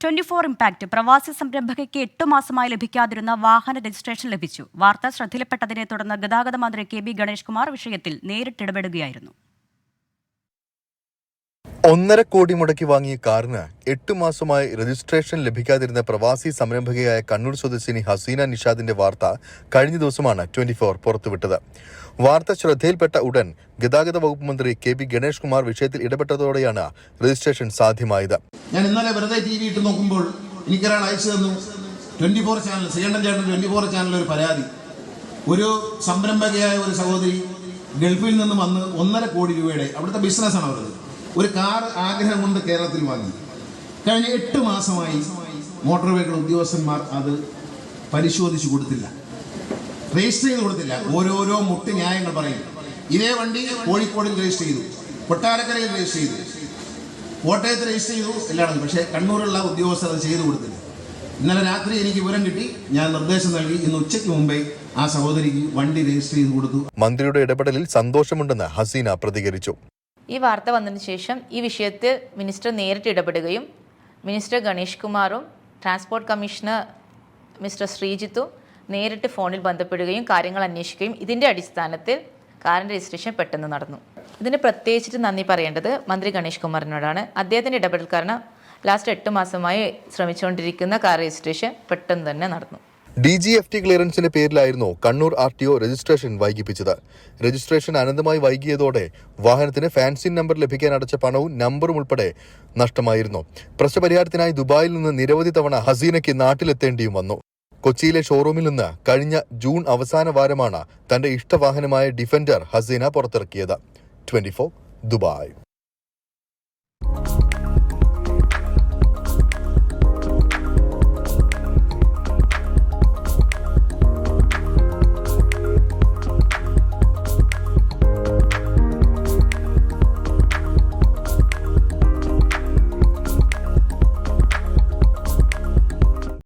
Twenty four impact. പ്രവാസി സംരംഭകയ്ക്ക് എട്ടു മാസമായി ലഭിക്കാതിരുന്ന വാഹന രജിസ്ട്രേഷൻ ലഭിച്ചു. വാർത്ത ശ്രദ്ധയിൽപ്പെട്ടതിനെ തുടർന്ന് ഗതാഗത മന്ത്രി കെ ബി ഗണേഷ് കുമാർ വിഷയത്തിൽ നേരിട്ടിടപെടുകയായിരുന്നു ഒന്നര കോടി മുടക്കി വാങ്ങിയ കാറിന് എട്ട് മാസമായി രജിസ്ട്രേഷൻ ലഭിക്കാതിരുന്ന പ്രവാസി സംരംഭകയായ കണ്ണൂർ സ്വദേശിനി ഹസീന നിഷാദിന്റെ വാർത്ത കഴിഞ്ഞ ദിവസമാണ് ട്വന്റി ഫോർ പുറത്തുവിട്ടത്. വാർത്ത ശ്രദ്ധയിൽപ്പെട്ട ഉടൻ ഗതാഗത വകുപ്പ് മന്ത്രി കെ പി ഗണേഷ് കുമാർ വിഷയത്തിൽ ഇടപെട്ടതോടെയാണ് രജിസ്ട്രേഷൻ സാധ്യമായത്. ഞാൻ ഇന്നലെ വെറുതെ ടി വി ഇട്ട് നോക്കുമ്പോൾ എനിക്കൊരാൾ അയച്ചു തന്നു. ട്വന്റി ഫോർ ചാനൽ ശ്രീകണ്ഠൻ ചേട്ടൻ ട്വന്റി ഫോർ ഒരു പരാതി. ഒരു സംരംഭകയായ ഒരു സഹോദരി ഗൾഫിൽ നിന്ന് വന്ന് ഒന്നര കോടി രൂപയുടെ അവിടുത്തെ ബിസിനസ്സാണ് അവരത്. ഒരു കാർ ആഗ്രഹം കൊണ്ട് കേരളത്തിൽ വാങ്ങി. കഴിഞ്ഞ എട്ട് മാസമായി മോട്ടോർ വെഹിക്കിൾ ഉദ്യോഗസ്ഥന്മാർ അത് പരിശോധിച്ചു കൊടുത്തില്ല. രജിസ്റ്റർ ചെയ്ത് കൊടുത്തില്ല. ഓരോരോ മുട്ട് ന്യായങ്ങൾ പറയും. ഇതേ വണ്ടി കോഴിക്കോടിൽ രജിസ്റ്റർ ചെയ്തു. കൊട്ടാരക്കരയിൽ രജിസ്റ്റർ ചെയ്തു. കോട്ടയത്ത് രജിസ്റ്റർ ചെയ്തു. എല്ലായിടത്തും പക്ഷേ കണ്ണൂരുള്ള ഉദ്യോഗസ്ഥർ അത് ചെയ്തു കൊടുത്തില്ല. ഇന്നലെ രാത്രി എനിക്ക് വിവരം കിട്ടി. ഞാൻ നിർദ്ദേശം നൽകി. ഇന്ന് ഉച്ചയ്ക്ക് മുമ്പേ ആ സഹോദരിക്ക് വണ്ടി രജിസ്റ്റർ ചെയ്ത് കൊടുത്തു. മന്ത്രിയുടെ ഇടപെടലിൽ സന്തോഷമുണ്ടെന്ന് ഹസീന പ്രതികരിച്ചു. ഈ വാർത്ത വന്നതിന് ശേഷം ഈ വിഷയത്തിൽ മിനിസ്റ്റർ നേരിട്ട് ഇടപെടുകയും മിനിസ്റ്റർ ഗണേഷ് കുമാറും ട്രാൻസ്പോർട്ട് കമ്മീഷണർ മിസ്റ്റർ ശ്രീജിത്തും നേരിട്ട് ഫോണിൽ ബന്ധപ്പെടുകയും കാര്യങ്ങൾ അന്വേഷിക്കുകയും ഇതിന്റെ അടിസ്ഥാനത്തിൽ കാറിന്റെ രജിസ്ട്രേഷൻ പെട്ടെന്ന് നടന്നു. ഇതിന് പ്രത്യേകിച്ചിട്ട് നന്ദി പറയേണ്ടത് മന്ത്രി ഗണേഷ് കുമാറിനോടാണ്. അദ്ദേഹത്തിന്റെ ഇടപെടൽ കാരണം ലാസ്റ്റ് എട്ട് മാസമായി ശ്രമിച്ചുകൊണ്ടിരിക്കുന്ന കാർ രജിസ്ട്രേഷൻ പെട്ടെന്ന് തന്നെ നടന്നു. ഡി ജി എഫ് ടി ക്ലിയറൻസിന്റെ പേരിലായിരുന്നു Kannur R T O registration വൈകിപ്പിച്ചത്. Registration അനന്തമായി വൈകിയതോടെ വാഹനത്തിന് ഫാൻസി നമ്പർ ലഭിക്കാൻ അടച്ച പണവും നമ്പറും ഉൾപ്പെടെ നഷ്ടമായിരുന്നു. പ്രശ്നപരിഹാരത്തിനായി ദുബായിൽ നിന്ന് നിരവധി തവണ ഹസീനയ്ക്ക് നാട്ടിലെത്തേണ്ടിയും വന്നു. കൊച്ചിയിലെ ഷോറൂമിൽ നിന്ന് കഴിഞ്ഞ ജൂൺ അവസാന വാരമാണ് തന്റെ ഇഷ്ടവാഹനമായ ഡിഫൻഡർ ഹസീന പുറത്തിറക്കിയത്. Twenty Dubai.